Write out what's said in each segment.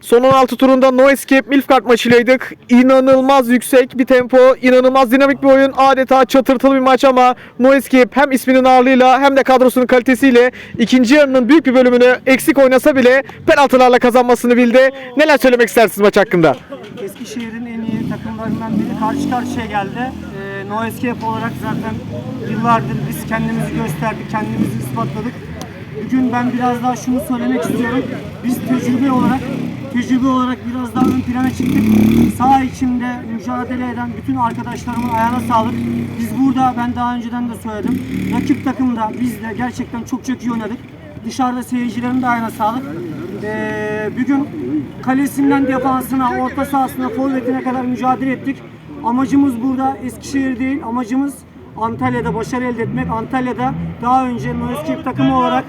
Son 16 turunda No Escape Milfgard maçıylaydık. İnanılmaz yüksek bir tempo, inanılmaz dinamik bir oyun. Adeta çatırtılı bir maç ama No Escape hem isminin ağırlığıyla hem de kadrosunun kalitesiyle ikinci yarının büyük bir bölümünü eksik oynasa bile penaltılarla kazanmasını bildi. Neler söylemek istersiniz maç hakkında? Eskişehir'in en iyi takımlarından biri karşı karşıya geldi. Ee, no Escape olarak zaten yıllardır biz kendimizi gösterdik, kendimizi ispatladık. Bugün ben biraz daha şunu söylemek istiyorum. Biz tecrübe olarak tecrübe olarak biraz daha ön plana çıktık. Saha içinde mücadele eden bütün arkadaşlarımın ayağına sağlık. Biz burada ben daha önceden de söyledim. Rakip takımda biz de gerçekten çok çok iyi oynadık. Dışarıda seyircilerin de ayağına sağlık. Ee, bugün kalesinden defansına, orta sahasına, forvetine kadar mücadele ettik. Amacımız burada Eskişehir değil, amacımız Antalya'da başarı elde etmek. Antalya'da daha önce Escape takımı olarak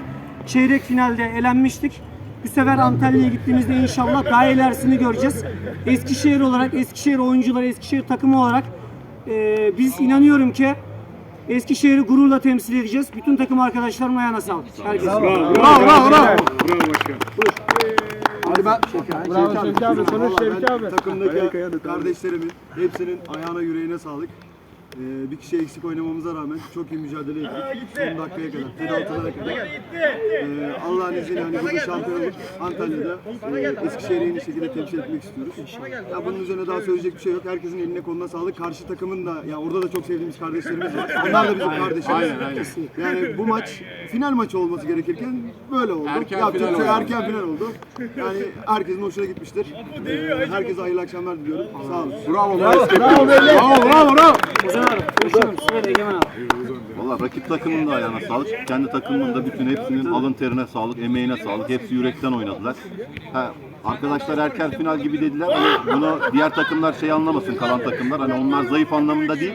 çeyrek finalde elenmiştik. Bu sefer Antalya'ya gittiğimizde inşallah daha ilerisini göreceğiz. Eskişehir olarak, Eskişehir oyuncuları, Eskişehir takımı olarak ee, biz inanıyorum ki Eskişehir'i gururla temsil edeceğiz. Bütün takım arkadaşlarımın ayağına sağlık. Herkes. Bravo bravo bravo. Bravo Şevki abi. Konuş Şevki abi. Takımdaki kardeşlerimin hepsinin ayağına yüreğine sağlık. Ee, bir kişi eksik oynamamıza rağmen çok iyi mücadele ettik. Son dakikaya kadar, penaltılara kadar. Ee, Allah'ın izniyle hani burada şampiyonluk Antalya'da e, Eskişehir'i en iyi şekilde temsil etmek istiyoruz. Ya bunun üzerine daha söyleyecek bir şey yok. Herkesin eline koluna sağlık. Karşı takımın da ya orada da çok sevdiğimiz kardeşlerimiz var. Onlar da bizim kardeşimiz. Yani bu maç final maçı olması gerekirken böyle oldu. Erken final oldu. Erken final oldu. Yani herkesin hoşuna gitmiştir. Ee, herkese hayırlı akşamlar diliyorum. Sağ olun. Bravo bravo. Bravo bravo bravo. Ozan abi, Egemen. Valla rakip takımın da ayağına sağlık. Kendi takımının da bütün hepsinin alın terine sağlık, emeğine sağlık. Hepsi yürekten oynadılar. Ha, arkadaşlar erken final gibi dediler. Hani bunu diğer takımlar şey anlamasın, kalan takımlar. Hani onlar zayıf anlamında değil.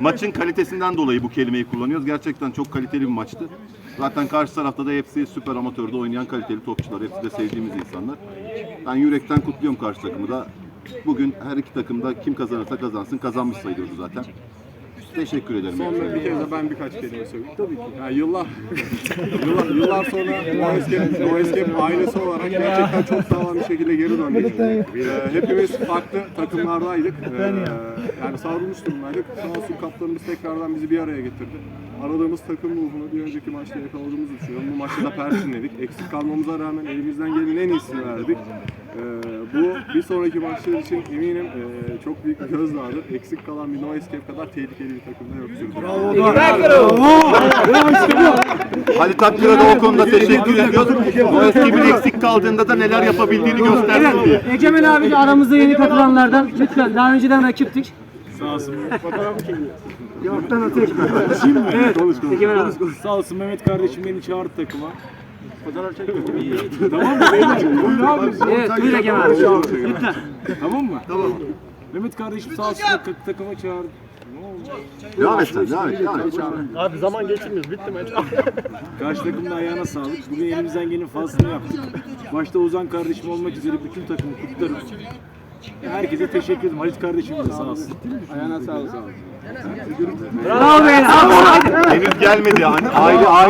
Maçın kalitesinden dolayı bu kelimeyi kullanıyoruz. Gerçekten çok kaliteli bir maçtı. Zaten karşı tarafta da hepsi süper amatörde oynayan kaliteli topçular. Hepsi de sevdiğimiz insanlar. Ben yürekten kutluyorum karşı takımı da. Bugün her iki takımda kim kazanırsa kazansın kazanmış sayılıyordu zaten. Teşekkür ederim. Son bir kez de ben birkaç kelime söyleyeyim. Tabii ki. Yani yıllar, yıllar, yıllar sonra No Escape, No Escape ailesi olarak gerçekten çok sağlam bir şekilde geri döndük. Ee, hepimiz farklı takımlardaydık. Ee, yani savrulmuş durumdaydık. Sağ olsun kaptanımız tekrardan bizi bir araya getirdi. Aradığımız takım ruhunu bir önceki maçta yakaladığımızı düşünüyorum. Bu maçta da perçinledik. Eksik kalmamıza rağmen elimizden gelenin en iyisini verdik. Bu bir sonraki maçlar için eminim e, çok büyük bir gözdağıdır. Eksik kalan bir No Escape kadar tehlikeli bir takımda yoktur. Halit Akgül'e de o konuda teşekkür ediyoruz. O ekibin eksik kaldığında da neler yapabildiğini göstersin diye. Egemen abi de aramızda yeni katılanlardan. Lütfen daha önceden rakiptik. Egemen abi. Sağ olsun Mehmet kardeşim beni çağırdı takıma. Fotoğraf çekiyor. tamam mı beyler? Buyurun abi. Evet, buyur Egemen abi. Lütfen. Tamam mı? Tamam. Mehmet kardeşim sağ olsun tak- takıma çağırdı. Devam et sen, devam et. Devam et. Abi zaman geçirmiyoruz. Bitti maç. Karşı takımın da ayağına sağlık. Bugün elimizden gelenin fazlasını yaptık. Başta Ozan kardeşim olmak üzere bütün takımı kutlarım. Herkese teşekkür ederim. Halit kardeşim de sağ olsun. Ayağına sağlık. Bravo beyler. Henüz gelmedi yani. Aile, aile